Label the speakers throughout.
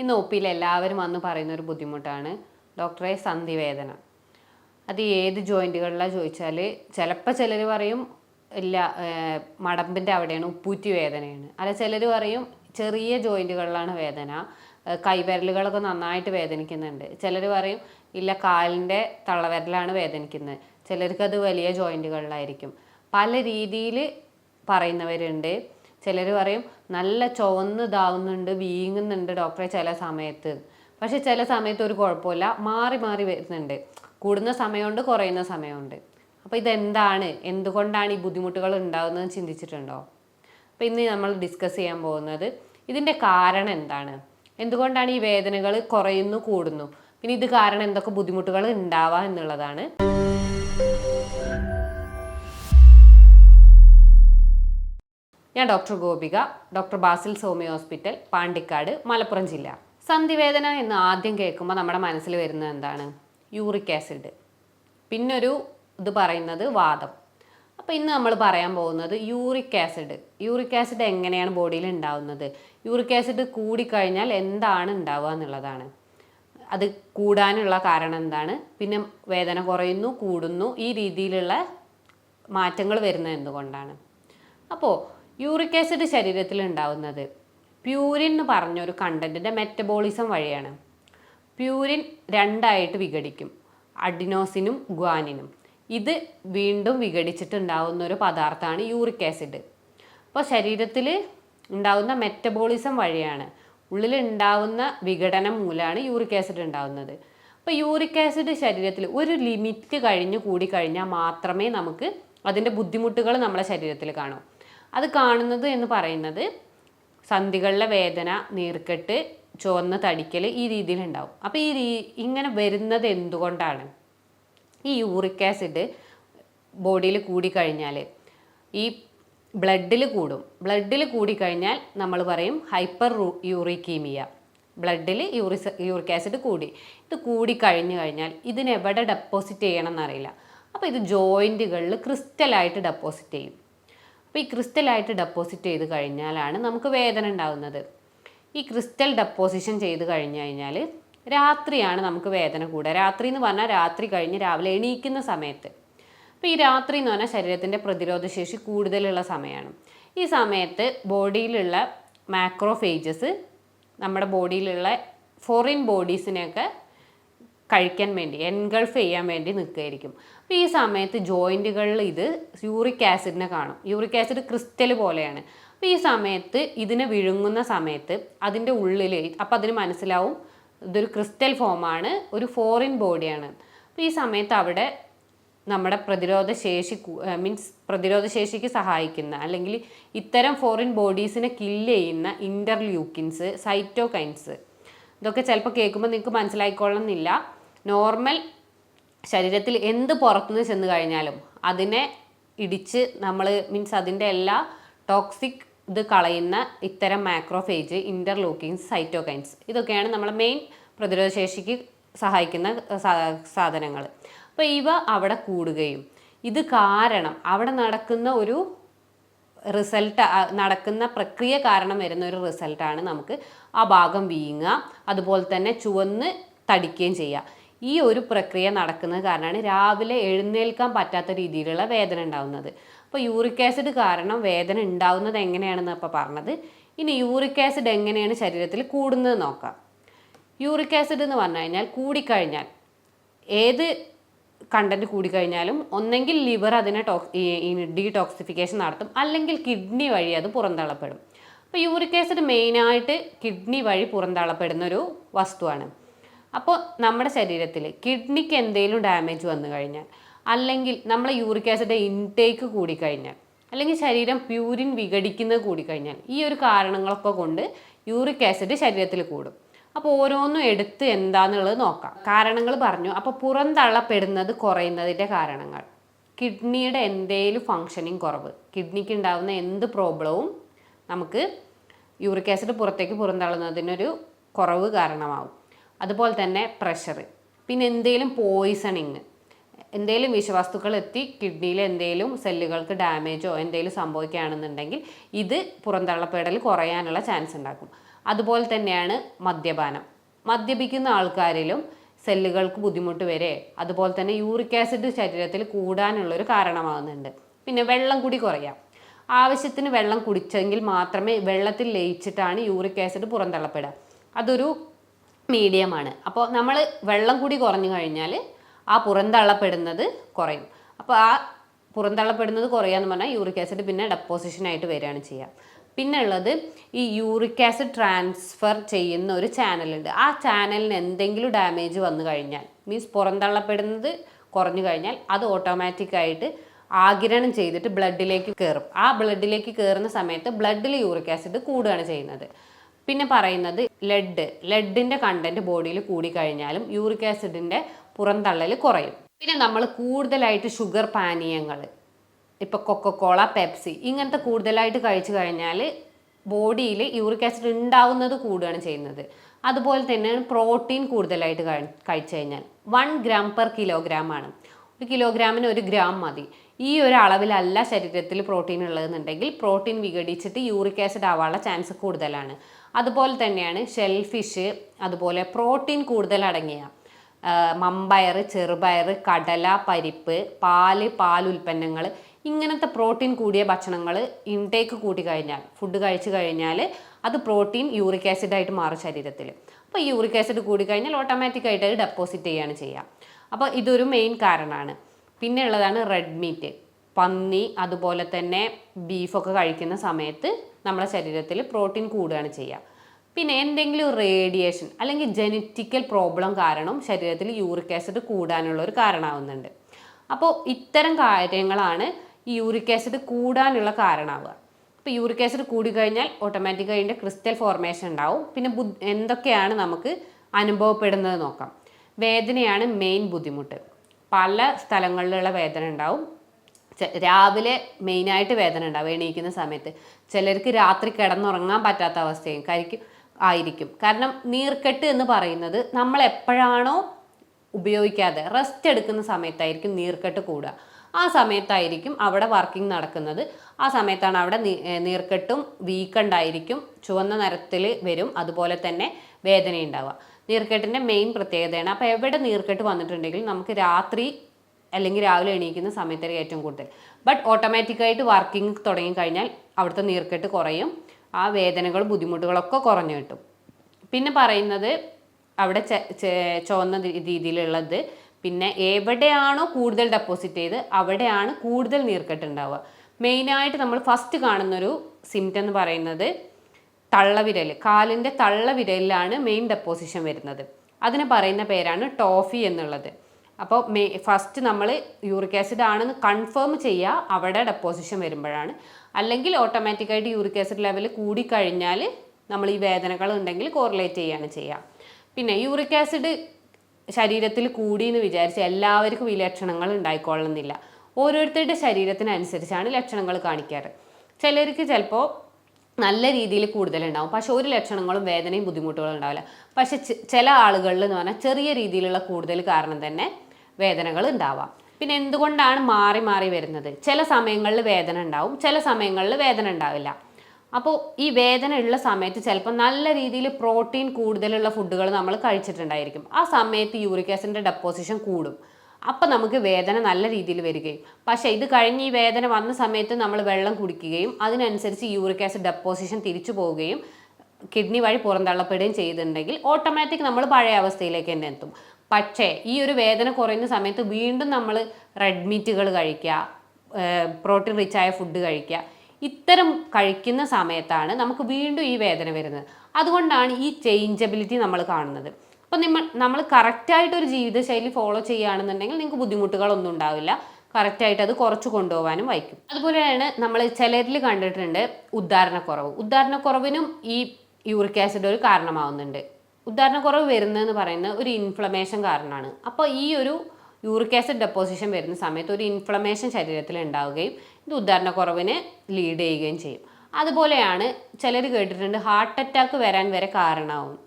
Speaker 1: ഇന്ന് ഒ പിയിൽ എല്ലാവരും വന്ന് പറയുന്ന ഒരു ബുദ്ധിമുട്ടാണ് ഡോക്ടറെ സന്ധിവേദന. അത് ഏത് ജോയിന്റുകളിലാണ് ചോദിച്ചാൽ ചിലപ്പോൾ ചിലർ പറയും ഇല്ല മടമ്പിന്റെ അവിടെയാണ് ഉപ്പൂറ്റി വേദനയാണ്. അല്ല ചിലർ പറയും ചെറിയ ജോയിന്റുകളിലാണ് വേദന. കൈവിരലുകളൊക്കെ നന്നായിട്ട് വേദനിക്കുന്നുണ്ട്. ചിലർ പറയും ഇല്ല കാലിന്റെ തള്ളവിരലാണ് വേദനിക്കുന്നത്. ചിലർക്കത് വലിയ ജോയിന്റുകളിലായിരിക്കും പല രീതിയിൽ പറയുന്നവരുണ്ട്. ചിലർ പറയും നല്ല ചുവന്ന് ഇതാവുന്നുണ്ട് വീങ്ങുന്നുണ്ട് ഡോക്ടറെ ചില സമയത്ത്. പക്ഷെ ചില സമയത്ത് ഒരു കുഴപ്പമില്ല മാറി മാറി വരുന്നുണ്ട്. കൂടുന്ന സമയമുണ്ട് കുറയുന്ന സമയമുണ്ട്. അപ്പോൾ ഇതെന്താണ്? എന്തുകൊണ്ടാണ് ഈ ബുദ്ധിമുട്ടുകൾ ഉണ്ടാകുന്നതെന്ന് ചിന്തിച്ചിട്ടുണ്ടോ? അപ്പോൾ ഇന്ന് നമ്മൾ ഡിസ്കസ് ചെയ്യാൻ പോകുന്നത് ഇതിന്റെ കാരണം എന്താണ്? എന്തുകൊണ്ടാണ് ഈ വേദനകൾ കുറയുന്നു കൂടുന്നു? പിന്നെ ഇത് കാരണം എന്തൊക്കെ ബുദ്ധിമുട്ടുകൾ ഉണ്ടാവുക എന്നുള്ളതാണ്. ഞാൻ ഡോക്ടർ ഗോപിക ഡോക്ടർ ബാസിൽ സോമി ഹോസ്പിറ്റൽ പാണ്ടിക്കാട് മലപ്പുറം ജില്ല. സന്ധിവേദന എന്ന് ആദ്യം കേൾക്കുമ്പോൾ നമ്മുടെ മനസ്സിൽ വരുന്നത് എന്താണ്? Uric acid. പിന്നൊരു ഇത് പറയുന്നത് വാദം. അപ്പോൾ ഇന്ന് നമ്മൾ പറയാൻ പോകുന്നത് യൂറിക് ആസിഡ്. യൂറിക് ആസിഡ് എങ്ങനെയാണ് ബോഡിയിൽ ഉണ്ടാവുന്നത്? യൂറിക് ആസിഡ് കൂടിക്കഴിഞ്ഞാൽ എന്താണ് ഉണ്ടാവുക എന്നുള്ളതാണ്. അത് കൂടാനുള്ള കാരണം എന്താണ്? പിന്നെ വേദന കുറയുന്നു കൂടുന്നു ഈ രീതിയിലുള്ള മാറ്റങ്ങൾ വരുന്നത് എന്തുകൊണ്ടാണ്? അപ്പോൾ യൂറിക് ആസിഡ് ശരീരത്തിൽ ഉണ്ടാവുന്നത് പ്യൂരിൻ എന്ന് പറഞ്ഞൊരു കണ്ടന്റിന്റെ മെറ്റബോളിസം വഴിയാണ്. പ്യൂരിൻ രണ്ടായിട്ട് വിഘടിക്കും. അഡിനോസിനും ഗ്വാനിനും ഇത് വീണ്ടും വിഘടിച്ചിട്ടുണ്ടാവുന്ന ഒരു പദാർത്ഥമാണ് യൂറിക് ആസിഡ്. അപ്പോൾ ശരീരത്തിൽ ഉണ്ടാവുന്ന മെറ്റബോളിസം വഴിയാണ് ഉള്ളിൽ ഉണ്ടാവുന്ന വിഘടനം മൂലമാണ് യൂറിക് ആസിഡ് ഉണ്ടാവുന്നത്. അപ്പോൾ യൂറിക് ആസിഡ് ശരീരത്തിൽ ഒരു ലിമിറ്റ് കഴിഞ്ഞ് കൂടി കഴിഞ്ഞാൽ മാത്രമേ നമുക്ക് അതിന്റെ ബുദ്ധിമുട്ടുകൾ നമ്മുടെ ശരീരത്തിൽ കാണൂ. അത് കാണുന്നത് എന്ന് പറയുന്നത് സന്ധികളിലെ വേദന നീർക്കെട്ട് ചുവന്ന തടിക്കൽ ഈ രീതിയിൽ ഉണ്ടാവും അപ്പോൾ ഈ രീ ഇങ്ങനെ വരുന്നത് എന്തുകൊണ്ടാണ്? ഈ യൂറിക് ആസിഡ് ബോഡിയിൽ കൂടിക്കഴിഞ്ഞാൽ ഈ ബ്ലഡിൽ കൂടും. ബ്ലഡിൽ കൂടിക്കഴിഞ്ഞാൽ നമ്മൾ പറയും ഹൈപ്പർ യൂറിക്കീമിയ ബ്ലഡിൽ യൂറിസ് യൂറിക് ആസിഡ് കൂടി. ഇത് കൂടി കഴിഞ്ഞു കഴിഞ്ഞാൽ ഇതിനെവിടെ ഡെപ്പോസിറ്റ് ചെയ്യണം എന്നറിയില്ല അപ്പോൾ ഇത് ജോയിന്റുകളിൽ ക്രിസ്റ്റലായിട്ട് ഡെപ്പോസിറ്റ് ചെയ്യും. അപ്പോൾ ഈ ക്രിസ്റ്റലായിട്ട് ഡെപ്പോസിറ്റ് ചെയ്ത് കഴിഞ്ഞാലാണ് നമുക്ക് വേദന ഉണ്ടാകുന്നത് ഈ ക്രിസ്റ്റൽ ഡെപ്പോസിഷൻ ചെയ്ത് കഴിഞ്ഞു കഴിഞ്ഞാൽ രാത്രിയാണ് നമുക്ക് വേദന കൂടുക. രാത്രി എന്ന് പറഞ്ഞാൽ രാത്രി കഴിഞ്ഞ് രാവിലെ എണീക്കുന്ന സമയത്ത്. അപ്പോൾ ഈ രാത്രി എന്ന് പറഞ്ഞാൽ ശരീരത്തിന്റെ പ്രതിരോധശേഷി കൂടുതലുള്ള സമയമാണ്. ഈ സമയത്ത് ബോഡിയിലുള്ള മാക്രോഫേജസ് നമ്മുടെ ബോഡിയിലുള്ള ഫോറിൻ ബോഡീസിനെയൊക്കെ കഴിക്കാൻ വേണ്ടി എൻഗൾഫ് ചെയ്യാൻ വേണ്ടി നിൽക്കുകയായിരിക്കും. അപ്പോൾ ഈ സമയത്ത് ജോയിന്റുകളിൽ ഇത് യൂറിക് ആസിഡിനെ കാണും. യൂറിക് ആസിഡ് ക്രിസ്റ്റൽ പോലെയാണ്. അപ്പോൾ ഈ സമയത്ത് ഇതിനെ വിഴുങ്ങുന്ന സമയത്ത് അതിന്റെ ഉള്ളിൽ അപ്പോൾ അതിന് മനസ്സിലാവും ഇതൊരു ക്രിസ്റ്റൽ ഫോമാണ് ഒരു ഫോറിൻ ബോഡിയാണ് അപ്പോൾ ഈ സമയത്ത് അവിടെ നമ്മുടെ പ്രതിരോധ ശേഷി മീൻസ് പ്രതിരോധ ശേഷിക്ക് സഹായിക്കുന്ന അല്ലെങ്കിൽ ഇത്തരം ഫോറിൻ ബോഡീസിനെ കില്ല് ചെയ്യുന്ന ഇന്റർലൂക്കിൻസ് സൈറ്റോകൈൻസ് ഇതൊക്കെ ചിലപ്പോൾ കേൾക്കുമ്പോൾ നിങ്ങൾക്ക് മനസ്സിലായിക്കൊള്ളുന്നില്ല. നോർമൽ ശരീരത്തിൽ എന്ത് പുറത്തുനിന്ന് ചെന്ന് കഴിഞ്ഞാലും അതിനെ ഇടിച്ച് നമ്മൾ മീൻസ് അതിന്റെ എല്ലാ ടോക്സിക് ഇത് കളയുന്ന ഇത്തരം മാക്രോഫേജ് ഇന്റർലോക്കിങ്സ് സൈറ്റോകൈൻസ് ഇതൊക്കെയാണ് നമ്മൾ മെയിൻ പ്രതിരോധശേഷിക്ക് സഹായിക്കുന്ന സാധനങ്ങൾ അപ്പോൾ ഇവ അവിടെ കൂടുകയും ഇത് കാരണം അവിടെ നടക്കുന്ന ഒരു റിസൾട്ട് നടക്കുന്ന പ്രക്രിയ കാരണം വരുന്ന ഒരു റിസൾട്ടാണ് നമുക്ക് ആ ഭാഗം വീങ്ങുക അതുപോലെ തന്നെ ചുവന്ന് തടിക്കുകയും ചെയ്യുക. ഈ ഒരു പ്രക്രിയ നടക്കുന്നത് കാരണമാണ് രാവിലെ എഴുന്നേൽക്കാൻ പറ്റാത്ത രീതിയിലുള്ള വേദന ഉണ്ടാകുന്നത് അപ്പോൾ യൂറിക് ആസിഡ് കാരണം വേദന ഉണ്ടാവുന്നത് എങ്ങനെയാണെന്ന് അപ്പോൾ പറഞ്ഞത്. ഇനി യൂറിക് ആസിഡ് എങ്ങനെയാണ് ശരീരത്തിൽ കൂടുന്നത് നോക്കാം. യൂറിക് ആസിഡ് എന്ന് പറഞ്ഞു കഴിഞ്ഞാൽ കൂടിക്കഴിഞ്ഞാൽ ഏത് കണ്ടന്റ് കൂടിക്കഴിഞ്ഞാലും ഒന്നെങ്കിൽ ലിവർ അതിനെ ടോക്സ് ഡീടോക്സിഫിക്കേഷൻ നടത്തും. അല്ലെങ്കിൽ കിഡ്നി വഴി അത് പുറന്തള്ളപ്പെടും. അപ്പോൾ യൂറിക് ആസിഡ് മെയിനായിട്ട് കിഡ്നി വഴി പുറന്തള്ളപ്പെടുന്ന ഒരു വസ്തുവാണ്. അപ്പോൾ നമ്മുടെ ശരീരത്തിൽ കിഡ്നിക്ക് എന്തെങ്കിലും ഡാമേജ് വന്നു കഴിഞ്ഞാൽ അല്ലെങ്കിൽ നമ്മളെ യൂറിക് ആസിഡ് ഇൻടേക്ക് കൂടിക്കഴിഞ്ഞാൽ അല്ലെങ്കിൽ ശരീരം പ്യൂരിൻ വിഘടിക്കുന്നത് കൂടിക്കഴിഞ്ഞാൽ ഈ ഒരു കാരണങ്ങളൊക്കെ കൊണ്ട് യൂറിക് ആസിഡ് ശരീരത്തിൽ കൂടും. അപ്പോൾ ഓരോന്നും എടുത്ത് എന്താണെന്നുള്ളത് നോക്കാം. കാരണങ്ങൾ പറഞ്ഞു. അപ്പോൾ പുറന്തള്ളപ്പെടുന്നത് കുറയുന്നതിന്റെ കാരണങ്ങൾ. കിഡ്നിയുടെ എന്തേലും ഫങ്ഷനിങ് കുറവ്. കിഡ്നിക്ക് ഉണ്ടാകുന്ന എന്ത് പ്രോബ്ലവും നമുക്ക് യൂറിക് ആസിഡ് പുറത്തേക്ക് പുറന്തള്ളുന്നതിനൊരു കുറവ് കാരണമാവും. അതുപോലെ തന്നെ പ്രഷർ പിന്നെ എന്തെങ്കിലും പോയിസണിങ് എന്തെങ്കിലും വിഷവസ്തുക്കൾ എത്തി കിഡ്നിയിൽ എന്തെങ്കിലും സെല്ലുകൾക്ക് ഡാമേജോ എന്തെങ്കിലും സംഭവിക്കുകയാണെന്നുണ്ടെങ്കിൽ ഇത് പുറന്തള്ളപ്പെടൽ കുറയാനുള്ള ചാൻസ് ഉണ്ടാക്കും. അതുപോലെ തന്നെയാണ് മദ്യപാനം. മദ്യപിക്കുന്ന ആൾക്കാരിലും സെല്ലുകൾക്ക് ബുദ്ധിമുട്ട് വരെ അതുപോലെ തന്നെ യൂറിക് ആസിഡ് ശരീരത്തിൽ കൂടാനുള്ളൊരു കാരണമാകുന്നുണ്ട്. പിന്നെ വെള്ളം കൂടി കുറയാം. ആവശ്യത്തിന് വെള്ളം കുടിച്ചെങ്കിൽ മാത്രമേ വെള്ളത്തിൽ ലയിച്ചിട്ടാണ് യൂറിക് ആസിഡ് പുറന്തള്ളപ്പെടുക. അതൊരു മീഡിയമാണ്. അപ്പോൾ നമ്മൾ വെള്ളം കൂടി കുറഞ്ഞു കഴിഞ്ഞാൽ ആ പുറന്തള്ളപ്പെടുന്നത് കുറയും. അപ്പോൾ ആ പുറന്തള്ളപ്പെടുന്നത് കുറയാന്ന് പറഞ്ഞാൽ യൂറിക് ആസിഡ് പിന്നെ ഡെപ്പോസിഷനായിട്ട് വരികയാണ് ചെയ്യുക പിന്നെ ഉള്ളത് ഈ യൂറിക് ആസിഡ് ട്രാൻസ്ഫർ ചെയ്യുന്ന ഒരു ചാനലുണ്ട്. ആ ചാനലിന് എന്തെങ്കിലും ഡാമേജ് വന്നു കഴിഞ്ഞാൽ മീൻസ് പുറന്തള്ളപ്പെടുന്നത് കുറഞ്ഞു കഴിഞ്ഞാൽ അത് ഓട്ടോമാറ്റിക്കായിട്ട് ആഗിരണം ചെയ്തിട്ട് ബ്ലഡിലേക്ക് കയറും ആ ബ്ലഡിലേക്ക് കയറുന്ന സമയത്ത് ബ്ലഡിൽ യൂറിക് ആസിഡ് കൂടുകയാണ് ചെയ്യുന്നത്. പിന്നെ പറയുന്നത് ലെഡ് ലെഡിന്റെ കണ്ടന്റ് ബോഡിയിൽ കൂടിക്കഴിഞ്ഞാലും യൂറിക് ആസിഡിന്റെ പുറന്തള്ളൽ കുറയും. പിന്നെ നമ്മൾ കൂടുതലായിട്ട് ഷുഗർ പാനീയങ്ങൾ ഇപ്പോൾ കൊക്കക്കോള പെപ്സി ഇങ്ങനത്തെ കൂടുതലായിട്ട് കഴിച്ചു കഴിഞ്ഞാൽ ബോഡിയിൽ യൂറിക് ആസിഡ് ഉണ്ടാവുന്നത് കൂടുകയാണ് ചെയ്യുന്നത്. അതുപോലെ തന്നെ പ്രോട്ടീൻ കൂടുതലായിട്ട് കഴിച്ചു കഴിഞ്ഞാൽ വൺ ഗ്രാം പെർ കിലോഗ്രാം ആണ്. ഒരു കിലോഗ്രാമിന് ഒരു ഗ്രാം മതി. ഈ ഒരു അളവിലല്ല ശരീരത്തിൽ പ്രോട്ടീൻ ഉള്ളതെന്നുണ്ടെങ്കിൽ പ്രോട്ടീൻ വിഘടിച്ചിട്ട് യൂറിക് ആസിഡ് ആവാനുള്ള ചാൻസ് കൂടുതലാണ്. അതുപോലെ തന്നെയാണ് ഷെൽഫിഷ് അതുപോലെ പ്രോട്ടീൻ കൂടുതൽ അടങ്ങിയ മമ്പയർ ചെറുപയർ കടല പരിപ്പ് പാൽ പാലുൽപ്പന്നങ്ങൾ ഇങ്ങനത്തെ പ്രോട്ടീൻ കൂടിയ ഭക്ഷണങ്ങൾ ഇൻടേക്ക് കൂട്ടി കഴിഞ്ഞാൽ ഫുഡ് കഴിച്ചു കഴിഞ്ഞാൽ അത് പ്രോട്ടീൻ യൂറിക് ആസിഡായിട്ട് മാറും ശരീരത്തിൽ. അപ്പോൾ യൂറിക് ആസിഡ് കൂടി കഴിഞ്ഞാൽ ഓട്ടോമാറ്റിക്കായിട്ട് അത് ഡെപ്പോസിറ്റ് ചെയ്യുകയാണ് ചെയ്യുക. അപ്പോൾ ഇതൊരു മെയിൻ കാരണമാണ്. പിന്നെ ഉള്ളതാണ് റെഡ് മീറ്റ് പന്നി അതുപോലെ തന്നെ ബീഫൊക്കെ കഴിക്കുന്ന സമയത്ത് നമ്മുടെ ശരീരത്തിൽ പ്രോട്ടീൻ കൂടുകയാണ് ചെയ്യുക. പിന്നെ എന്തെങ്കിലും റേഡിയേഷൻ അല്ലെങ്കിൽ ജനറ്റിക്കൽ പ്രോബ്ലം കാരണം ശരീരത്തിൽ യൂറിക് ആസിഡ് കൂടാനുള്ള ഒരു കാരണമാവുന്നുണ്ട്. അപ്പോൾ ഇത്തരം കാര്യങ്ങളാണ് ഈ യൂറിക് ആസിഡ് കൂടാനുള്ള കാരണമാവുക. അപ്പോൾ യൂറിക് ആസിഡ് കൂടിക്കഴിഞ്ഞാൽ ഓട്ടോമാറ്റിക്കായി അതിന്റെ ക്രിസ്റ്റൽ ഫോർമേഷൻ ഉണ്ടാവും. പിന്നെ എന്തൊക്കെയാണ് നമുക്ക് അനുഭവപ്പെടുന്നത് നോക്കാം. വേദനയാണ് മെയിൻ ബുദ്ധിമുട്ട്. പല സ്ഥലങ്ങളിലുള്ള വേദന ഉണ്ടാവും. രാവിലെ മെയിനായിട്ട് വേദന ഉണ്ടാവും എണീക്കുന്ന സമയത്ത്. ചിലർക്ക് രാത്രി കിടന്നുറങ്ങാൻ പറ്റാത്ത അവസ്ഥയും കരിക്കും ആയിരിക്കും. കാരണം നീർക്കെട്ട് എന്ന് പറയുന്നത് നമ്മൾ എപ്പോഴാണോ ഉപയോഗിക്കാതെ റെസ്റ്റ് എടുക്കുന്ന സമയത്തായിരിക്കും നീർക്കെട്ട് കൂടുക. ആ സമയത്തായിരിക്കും അവിടെ വർക്കിംഗ് നടക്കുന്നത്. ആ സമയത്താണ് അവിടെ നീർക്കെട്ടും വീക്കണ്ടായിരിക്കും ചുവന്ന നിറത്തിൽ വരും അതുപോലെ തന്നെ വേദന ഉണ്ടാവുക നീർക്കെട്ടിന്റെ മെയിൻ പ്രത്യേകതയാണ്. അപ്പോൾ എവിടെ നീർക്കെട്ട് വന്നിട്ടുണ്ടെങ്കിലും നമുക്ക് രാത്രി അല്ലെങ്കിൽ രാവിലെ എണീക്കുന്ന സമയത്തായിരിക്കും ഏറ്റവും കൂടുതൽ. ബട്ട് ഓട്ടോമാറ്റിക്കായിട്ട് വർക്കിംഗ് തുടങ്ങിക്കഴിഞ്ഞാൽ അവിടുത്തെ നീർക്കെട്ട് കുറയും. ആ വേദനകൾ ബുദ്ധിമുട്ടുകളൊക്കെ കുറഞ്ഞു കിട്ടും. പിന്നെ പറയുന്നത് അവിടെ ചുവന്ന രീതിയിലുള്ളത്. പിന്നെ എവിടെയാണോ കൂടുതൽ ഡെപ്പോസിറ്റ് ചെയ്ത് അവിടെയാണ് കൂടുതൽ നീർക്കെട്ട് ഉണ്ടാവുക. മെയിനായിട്ട് നമ്മൾ ഫസ്റ്റ് കാണുന്നൊരു സിംറ്റം എന്ന് പറയുന്നത് തള്ളവിരൽ. കാലിന്റെ തള്ളവിരലിലാണ് മെയിൻ ഡെപ്പോസിഷൻ വരുന്നത്. അതിന് പറയുന്ന പേരാണ് ടോഫി എന്നുള്ളത്. അപ്പോൾ മേ ഫസ്റ്റ് നമ്മൾ യൂറിക് ആസിഡ് ആണെന്ന് കൺഫേം ചെയ്യുക അവിടെ ഡെപ്പോസിഷൻ വരുമ്പോഴാണ്. അല്ലെങ്കിൽ ഓട്ടോമാറ്റിക്കായിട്ട് യൂറിക് ആസിഡ് ലെവൽ കൂടിക്കഴിഞ്ഞാൽ നമ്മൾ ഈ വേദനകൾ ഉണ്ടെങ്കിൽ കോറിലേറ്റ് ചെയ്യുകയാണ് ചെയ്യുക പിന്നെ യൂറിക് ആസിഡ് ശരീരത്തിൽ കൂടി എന്ന് വിചാരിച്ച് എല്ലാവർക്കും ഈ ലക്ഷണങ്ങൾ ഉണ്ടായിക്കൊള്ളുന്നില്ല. ഓരോരുത്തരുടെ ശരീരത്തിനനുസരിച്ചാണ് ലക്ഷണങ്ങൾ കാണിക്കാറ്. ചിലർക്ക് ചിലപ്പോൾ നല്ല രീതിയിൽ കൂടുതലുണ്ടാവും. പക്ഷെ ഒരു ലക്ഷണങ്ങളും വേദനയും ബുദ്ധിമുട്ടുകളും ഉണ്ടാവില്ല. പക്ഷെ ചില ആളുകളിൽ എന്ന് പറഞ്ഞാൽ ചെറിയ രീതിയിലുള്ള കൂടുതൽ കാരണം തന്നെ വേദനകൾ ഉണ്ടാവാം. പിന്നെ എന്തുകൊണ്ടാണ് മാറി മാറി വരുന്നത്? ചില സമയങ്ങളിൽ വേദന ഉണ്ടാവും ചില സമയങ്ങളിൽ വേദന ഉണ്ടാവില്ല. അപ്പോൾ ഈ വേദന ഉള്ള സമയത്ത് ചിലപ്പോൾ നല്ല രീതിയിൽ പ്രോട്ടീൻ കൂടുതലുള്ള ഫുഡുകൾ നമ്മൾ കഴിച്ചിട്ടുണ്ടായിരിക്കും. ആ സമയത്ത് യൂറിക് ആസിഡിന്റെ ഡെപ്പോസിഷൻ കൂടും. അപ്പം നമുക്ക് വേദന നല്ല രീതിയിൽ വരികയും പക്ഷേ ഇത് കഴിഞ്ഞ് ഈ വേദന വന്ന സമയത്ത് നമ്മൾ വെള്ളം കുടിക്കുകയും അതിനനുസരിച്ച് യൂറിക് ആസിഡ് ഡെപ്പോസിഷൻ തിരിച്ചു പോവുകയും കിഡ്നി വഴി പുറന്തള്ളപ്പെടുകയും ചെയ്തിട്ടുണ്ടെങ്കിൽ ഓട്ടോമാറ്റിക് നമ്മൾ പഴയ അവസ്ഥയിലേക്ക് തന്നെ എത്തും. പക്ഷേ ഈ ഒരു വേദന കുറയുന്ന സമയത്ത് വീണ്ടും നമ്മൾ റെഡ് മീറ്റുകൾ കഴിക്കുക പ്രോട്ടീൻ റിച്ച് ആയ ഫുഡ് കഴിക്കുക. ഇത്തരം കഴിക്കുന്ന സമയത്താണ് നമുക്ക് വീണ്ടും ഈ വേദന വരുന്നത്. അതുകൊണ്ടാണ് ഈ ചേഞ്ചബിലിറ്റി നമ്മൾ കാണുന്നത്. അപ്പോൾ നമ്മൾ നമ്മൾ കറക്റ്റായിട്ട് ഒരു ജീവിതശൈലി ഫോളോ ചെയ്യുകയാണെന്നുണ്ടെങ്കിൽ നിങ്ങൾക്ക് ബുദ്ധിമുട്ടുകളൊന്നും ഉണ്ടാവില്ല. കറക്റ്റായിട്ട് അത് കുറച്ച് കൊണ്ടുപോകാനും വയ്ക്കും. അതുപോലെയാണ് നമ്മൾ ചിലരിൽ കണ്ടിട്ടുണ്ട് ഉദ്ധാരണക്കുറവ്. ഉദ്ധാരണക്കുറവിനും ഈ യൂറിക് ആസിഡ് ഒരു കാരണമാവുന്നുണ്ട്. ഉദ്ധാരണക്കുറവ് വരുന്നതെന്ന് പറയുന്നത് ഒരു ഇൻഫ്ലമേഷൻ കാരണമാണ്. അപ്പോൾ ഈ ഒരു യൂറിക് ആസിഡ് ഡെപ്പോസിഷൻ വരുന്ന സമയത്ത് ഒരു ഇൻഫ്ലമേഷൻ ശരീരത്തിൽ ഉണ്ടാവുകയും ഇത് ഉദാഹരണക്കുറവിനെ ലീഡ് ചെയ്യുകയും ചെയ്യും. അതുപോലെയാണ് ചിലർ കേട്ടിട്ടുണ്ട് ഹാർട്ട് അറ്റാക്ക് വരാൻ വരെ കാരണമാവും.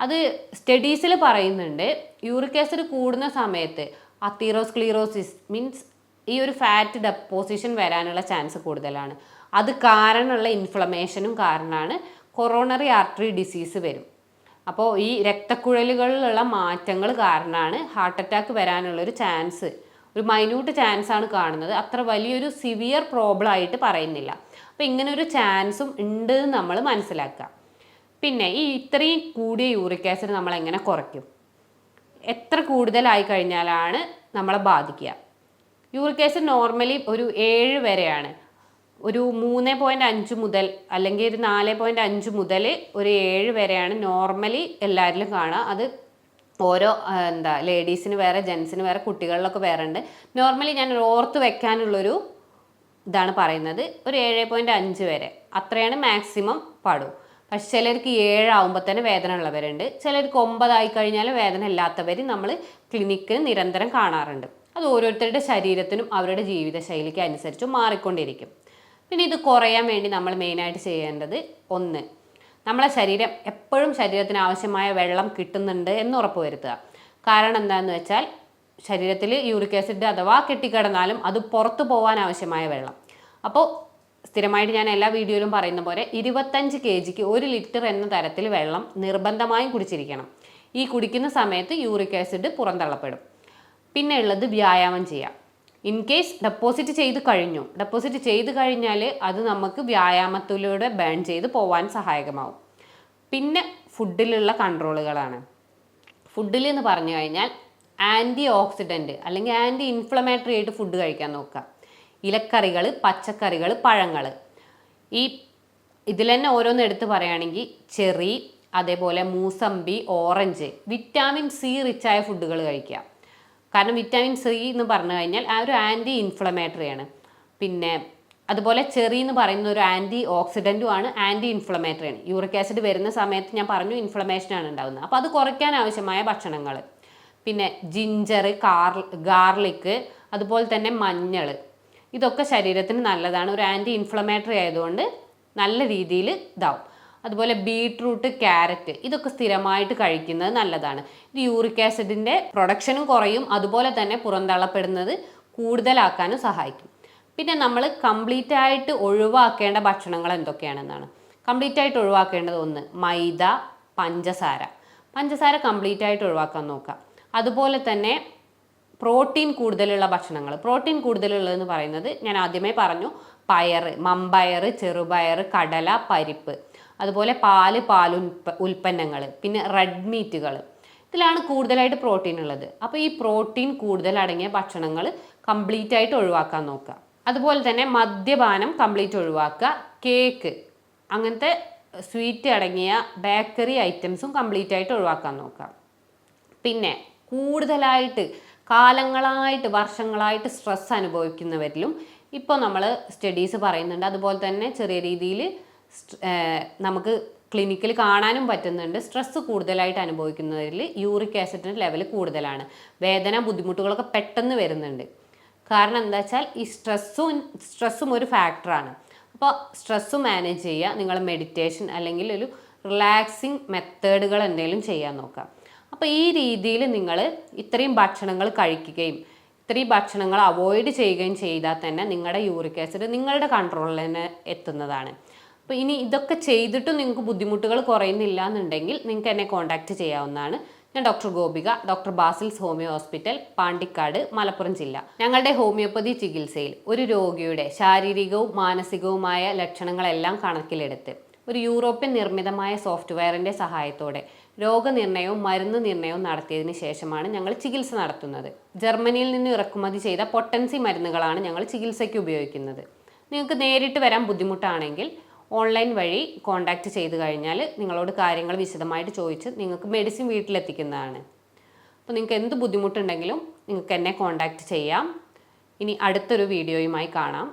Speaker 1: അത് സ്റ്റഡീസിൽ പറയുന്നുണ്ട് യൂറിക് ആസിഡ് കൂടുന്ന സമയത്ത് അത്തീറോസ്ക്ലീറോസിസ് മീൻസ് ഈ ഒരു ഫാറ്റ് ഡെപ്പോസിഷൻ വരാനുള്ള ചാൻസ് കൂടുതലാണ്. അത് കാരണമുള്ള ഇൻഫ്ലമേഷനും കാരണമാണ്. കൊറോണറി ആർട്ടറി ഡിസീസ് വരും. അപ്പോൾ ഈ രക്തക്കുഴലുകളിലുള്ള മാറ്റങ്ങൾ കാരണമാണ് ഹാർട്ട് അറ്റാക്ക് വരാനുള്ളൊരു ചാൻസ് ഒരു മൈന്യൂട്ട് ചാൻസ് ആണ് കാണുന്നത്. അത്ര വലിയൊരു സിവിയർ പ്രോബ്ലം ആയിട്ട് പറയുന്നില്ല. അപ്പോൾ ഇങ്ങനെ ഒരു ചാൻസും ഉണ്ട് എന്ന് നമ്മൾ മനസ്സിലാക്കുക. പിന്നെ ഈ ഇത്രയും കൂടിയ യൂറിക് ആസിഡ് നമ്മൾ എങ്ങനെ കുറയ്ക്കും? എത്ര കൂടുതലായി കഴിഞ്ഞാലാണ് നമ്മളെ ബാധിക്കുക? യൂറിക് ആസിഡ് നോർമലി ഒരു ഏഴ് വരെയാണ്. ഒരു മൂന്ന് പോയിന്റ് അഞ്ച് മുതൽ അല്ലെങ്കിൽ ഒരു നാല് പോയിന്റ് അഞ്ച് മുതൽ ഒരു ഏഴ് വരെയാണ് നോർമലി എല്ലാവരിലും കാണുക അത് ഓരോ എന്താ ലേഡീസിന് വേറെ ജെൻസിന് വേറെ കുട്ടികളിലൊക്കെ വേറെ ഉണ്ട്. നോർമലി ഞാൻ ഓർത്ത് വെക്കാനുള്ളൊരു ഇതാണ് പറയുന്നത്. ഒരു ഏഴ് പോയിന്റ് അഞ്ച് വരെ. അത്രയാണ് മാക്സിമം പാടൂ. പക്ഷെ ചിലർക്ക് ഏഴാവുമ്പോൾ തന്നെ വേദന ഉള്ളവരുണ്ട്. ചിലർക്ക് ഒമ്പതായി കഴിഞ്ഞാൽ വേദന ഇല്ലാത്തവർ നമ്മൾ ക്ലിനിക്കിൽ നിരന്തരം കാണാറുണ്ട്. അത് ഓരോരുത്തരുടെ ശരീരത്തിനും അവരുടെ ജീവിതശൈലിക്ക് അനുസരിച്ച് മാറിക്കൊണ്ടിരിക്കും. പിന്നെ ഇത് കുറയാൻ വേണ്ടി നമ്മൾ മെയിനായിട്ട് ചെയ്യേണ്ടത് ഒന്ന് നമ്മളെ ശരീരം എപ്പോഴും ശരീരത്തിന് ആവശ്യമായ വെള്ളം കിട്ടുന്നുണ്ട് എന്ന് ഉറപ്പ് വരുത്തുക കാരണം എന്താണെന്ന് വെച്ചാൽ ശരീരത്തിൽ യൂറിക് ആസിഡ് അഥവാ കെട്ടിക്കിടന്നാലും അത് പുറത്തു പോകാൻ ആവശ്യമായ വെള്ളം. അപ്പോൾ സ്ഥിരമായിട്ട് ഞാൻ എല്ലാ വീഡിയോയിലും പറയുന്ന പോലെ ഇരുപത്തഞ്ച് കെ ജിക്ക് ഒരു ലിറ്റർ എന്ന തരത്തിൽ വെള്ളം നിർബന്ധമായും കുടിച്ചിരിക്കണം. ഈ കുടിക്കുന്ന സമയത്ത് യൂറിക് ആസിഡ് പുറന്തള്ളപ്പെടും. പിന്നെ ഉള്ളത് വ്യായാമം ചെയ്യാം. ഇൻ കേസ് ഡെപ്പോസിറ്റ് ചെയ്ത് കഴിഞ്ഞു. ഡെപ്പോസിറ്റ് ചെയ്ത് കഴിഞ്ഞാൽ അത് നമുക്ക് വ്യായാമത്തിലൂടെ ബേൺ ചെയ്ത് പോവാൻ സഹായകമാവും. പിന്നെ ഫുഡിലുള്ള കൺട്രോളുകളാണ് ഫുഡിൽ എന്ന് പറഞ്ഞു കഴിഞ്ഞാൽ ആന്റി ഓക്സിഡന്റ് അല്ലെങ്കിൽ ആന്റി ഇൻഫ്ലമേറ്ററി ആയിട്ട് ഫുഡ് കഴിക്കാൻ നോക്കുക. ഇലക്കറികൾ പച്ചക്കറികൾ പഴങ്ങൾ ഈ ഇതിൽ തന്നെ ഓരോന്ന് എടുത്ത് പറയുകയാണെങ്കിൽ ചെറി അതേപോലെ മൂസമ്പി ഓറഞ്ച് വിറ്റാമിൻ സി റിച്ചായ ഫുഡുകൾ കഴിക്കുക. കാരണം വിറ്റാമിൻ സി എന്ന് പറഞ്ഞു കഴിഞ്ഞാൽ ആ ഒരു ആന്റി ഇൻഫ്ലമേറ്ററി ആണ്. പിന്നെ അതുപോലെ ചെറി എന്ന് പറയുന്ന ഒരു ആന്റി ഓക്സിഡന്റും ആണ് ആന്റി ഇൻഫ്ലമേറ്ററി ആണ്. യൂറിക് ആസിഡ് വരുന്ന സമയത്ത് ഞാൻ പറഞ്ഞു ഇൻഫ്ലമേഷൻ ആണ് ഉണ്ടാകുന്നത് അപ്പോൾ അത് കുറയ്ക്കാൻ ആവശ്യമായ ഭക്ഷണങ്ങൾ. പിന്നെ ജിഞ്ചർ കാർ ഗാർലിക്ക് അതുപോലെ തന്നെ മഞ്ഞൾ. ഇതൊക്കെ ശരീരത്തിന് നല്ലതാണ്. ഒരു ആന്റി ഇൻഫ്ലമേറ്ററി ആയതുകൊണ്ട് നല്ല രീതിയിൽ ഇതാവും. അതുപോലെ ബീട്രൂട്ട് ക്യാരറ്റ് ഇതൊക്കെ സ്ഥിരമായിട്ട് കഴിക്കുന്നത് നല്ലതാണ്. ഇത് യൂറിക് ആസിഡിന്റെ പ്രൊഡക്ഷനും കുറയും അതുപോലെ തന്നെ പുറന്തള്ളപ്പെടുന്നത് കൂടുതലാക്കാനും സഹായിക്കും. പിന്നെ നമ്മൾ കംപ്ലീറ്റ് ആയിട്ട് ഒഴിവാക്കേണ്ട ഭക്ഷണങ്ങൾ എന്തൊക്കെയാണെന്നാണ്. കംപ്ലീറ്റ് ആയിട്ട് ഒഴിവാക്കേണ്ടത് ഒന്ന് മൈദ പഞ്ചസാര. പഞ്ചസാര കംപ്ലീറ്റ് ആയിട്ട് ഒഴിവാക്കാൻ നോക്കുക. അതുപോലെ തന്നെ പ്രോട്ടീൻ കൂടുതലുള്ള ഭക്ഷണങ്ങൾ. പ്രോട്ടീൻ കൂടുതലുള്ളതെന്ന് പറയുന്നത് ഞാൻ ആദ്യമേ പറഞ്ഞു പയർ മമ്പയർ ചെറുപയർ കടല പരിപ്പ്. അതുപോലെ പാൽ പാലുൽപ്പ ഉൽപ്പന്നങ്ങൾ പിന്നെ റെഡ് മീറ്റുകൾ ഇതിലാണ് കൂടുതലായിട്ട് പ്രോട്ടീൻ ഉള്ളത്. അപ്പോൾ ഈ പ്രോട്ടീൻ കൂടുതൽ അടങ്ങിയ ഭക്ഷണങ്ങൾ കംപ്ലീറ്റ് ആയിട്ട് ഒഴിവാക്കാൻ നോക്കുക. അതുപോലെ തന്നെ മദ്യപാനം കംപ്ലീറ്റ് ഒഴിവാക്കുക. കേക്ക് അങ്ങനത്തെ സ്വീറ്റ് അടങ്ങിയ ബേക്കറി ഐറ്റംസും കംപ്ലീറ്റ് ആയിട്ട് ഒഴിവാക്കാൻ നോക്കുക. പിന്നെ കൂടുതലായിട്ട് കാലങ്ങളായിട്ട് വർഷങ്ങളായിട്ട് സ്ട്രെസ് അനുഭവിക്കുന്നവരിലും ഇപ്പോൾ നമ്മൾ സ്റ്റഡീസ് പറയുന്നുണ്ട്. അതുപോലെ തന്നെ ചെറിയ രീതിയിൽ നമുക്ക് ക്ലിനിക്കിൽ കാണാനും പറ്റുന്നുണ്ട്. സ്ട്രെസ്സ് കൂടുതലായിട്ട് അനുഭവിക്കുന്നവരിൽ യൂറിക് ആസിഡിന്റെ ലെവൽ കൂടുതലാണ്. വേദന ബുദ്ധിമുട്ടുകളൊക്കെ പെട്ടെന്ന് വരുന്നുണ്ട്. കാരണം എന്താ വെച്ചാൽ ഈ സ്ട്രെസ്സും സ്ട്രെസ്സും ഒരു ഫാക്ടറാണ് അപ്പോൾ സ്ട്രെസ്സ് മാനേജ് ചെയ്യുക നിങ്ങൾ മെഡിറ്റേഷൻ അല്ലെങ്കിൽ ഒരു റിലാക്സിങ് മെത്തേഡുകൾ എന്തെങ്കിലും ചെയ്യാൻ നോക്കാം അപ്പോൾ ഈ രീതിയിൽ നിങ്ങൾ ഇത്രയും ഭക്ഷണങ്ങൾ കഴിക്കുകയും ഇത്രയും ഭക്ഷണങ്ങൾ അവോയ്ഡ് ചെയ്യുകയും ചെയ്താൽ തന്നെ നിങ്ങളുടെ യൂറിക് ആസിഡ് നിങ്ങളുടെ കൺട്രോളിൽ തന്നെ എത്തുന്നതാണ്. അപ്പോൾ ഇനി ഇതൊക്കെ ചെയ്തിട്ടും നിങ്ങൾക്ക് ബുദ്ധിമുട്ടുകൾ കുറയുന്നില്ല എന്നുണ്ടെങ്കിൽ നിങ്ങൾക്ക് എന്നെ കോൺടാക്റ്റ് ചെയ്യാവുന്നതാണ്. ഞാൻ doctor Gopika doctor Basil's homeo hospital Pandikkad Malappuram ജില്ല. ഞങ്ങളുടെ ഹോമിയോപ്പതി ചികിത്സയിൽ ഒരു രോഗിയുടെ ശാരീരികവും മാനസികവുമായ ലക്ഷണങ്ങളെല്ലാം കണക്കിലെടുത്ത് ഒരു യൂറോപ്യൻ നിർമ്മിതമായ സോഫ്റ്റ്വെയറിന്റെ സഹായത്തോടെ രോഗനിർണയവും മരുന്ന് നിർണയവും നടത്തിയതിന് ശേഷമാണ് ഞങ്ങൾ ചികിത്സ നടത്തുന്നത്. ജർമ്മനിയിൽ നിന്ന് ഇറക്കുമതി ചെയ്ത പൊട്ടൻസി മരുന്നുകളാണ് ഞങ്ങൾ ചികിത്സയ്ക്ക് ഉപയോഗിക്കുന്നത്. നിങ്ങൾക്ക് നേരിട്ട് വരാൻ ബുദ്ധിമുട്ടാണെങ്കിൽ ഓൺലൈൻ വഴി കോൺടാക്റ്റ് ചെയ്ത് കഴിഞ്ഞാൽ നിങ്ങളോട് കാര്യങ്ങൾ വിശദമായിട്ട് ചോദിച്ച് നിങ്ങൾക്ക് മെഡിസിൻ വീട്ടിലെത്തിക്കുന്നതാണ്. അപ്പോൾ നിങ്ങൾക്ക് എന്ത് ബുദ്ധിമുട്ടുണ്ടെങ്കിലും നിങ്ങൾക്ക് എന്നെ കോൺടാക്റ്റ് ചെയ്യാം. ഇനി അടുത്തൊരു വീഡിയോയുമായി കാണാം.